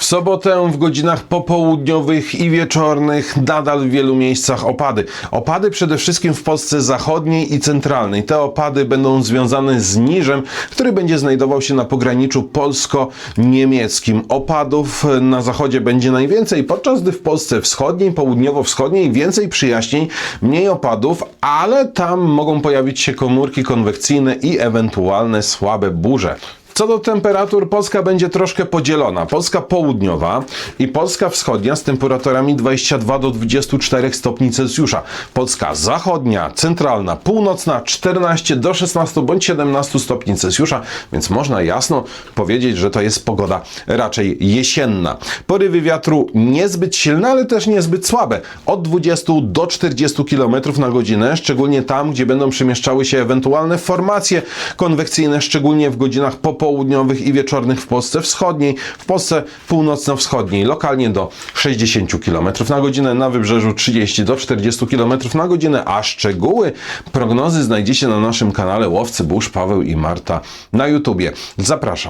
W sobotę w godzinach popołudniowych i wieczornych nadal w wielu miejscach opady. Opady przede wszystkim w Polsce zachodniej i centralnej. Te opady będą związane z niżem, który będzie znajdował się na pograniczu polsko-niemieckim. Opadów na zachodzie będzie najwięcej, podczas gdy w Polsce wschodniej, południowo-wschodniej więcej przyjaźnień, mniej opadów, ale tam mogą pojawić się komórki konwekcyjne i ewentualne słabe burze. Co do temperatur, Polska będzie troszkę podzielona. Polska południowa i Polska wschodnia z temperaturami 22 do 24 stopni Celsjusza. Polska zachodnia, centralna, północna 14 do 16 bądź 17 stopni Celsjusza, więc można jasno powiedzieć, że to jest pogoda raczej jesienna. Porywy wiatru niezbyt silne, ale też niezbyt słabe. Od 20 do 40 km na godzinę, szczególnie tam, gdzie będą przemieszczały się ewentualne formacje konwekcyjne, szczególnie w godzinach popołudniowych i wieczornych w Polsce wschodniej, w Polsce północno-wschodniej, lokalnie do 60 km na godzinę, na wybrzeżu 30 do 40 km na godzinę, a szczegóły prognozy znajdziecie na naszym kanale Łowcy Burz, Paweł i Marta na YouTubie. Zapraszam.